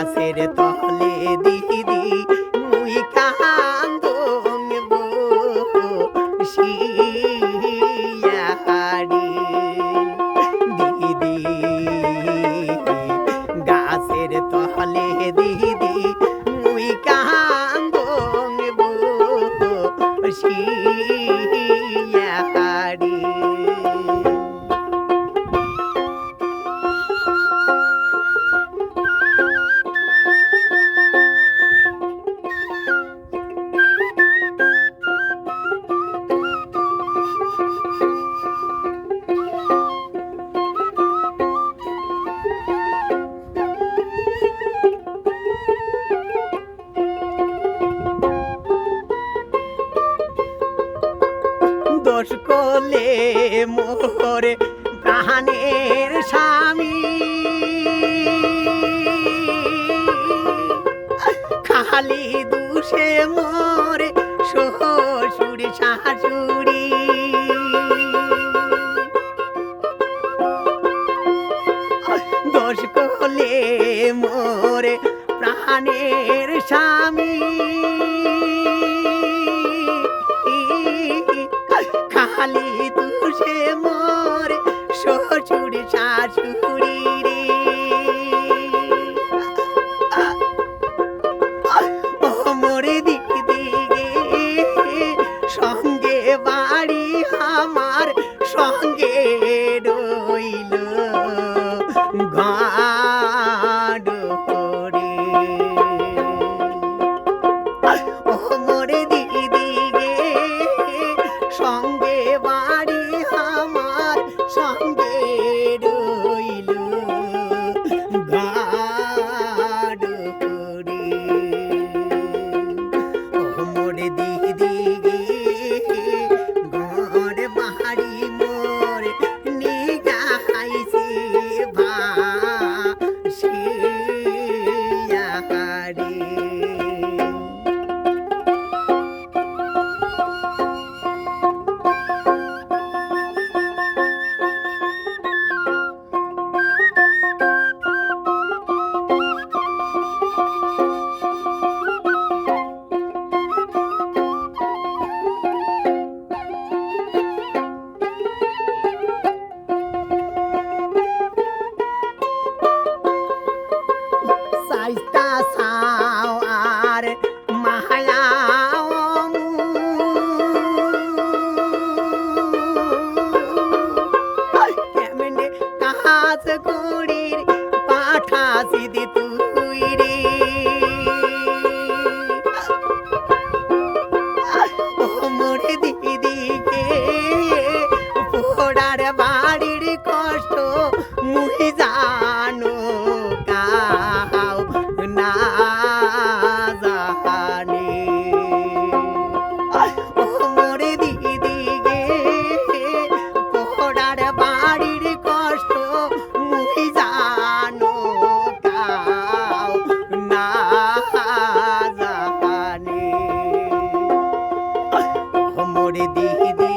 গাছের তলে দিদি মুই কান্দং দিদি গাছের তলে দিদি মুই কান্দং শিয়াড়ি দোষ করলে মোরে প্রাণের স্বামী। খালি দুষে মোরে শ্বশুর শাশুড়ি। দোষ করলে মোরে প্রাণের স্বামী। শাশুড়ি ಸಿದಿತು জানে মোরে দিদি গে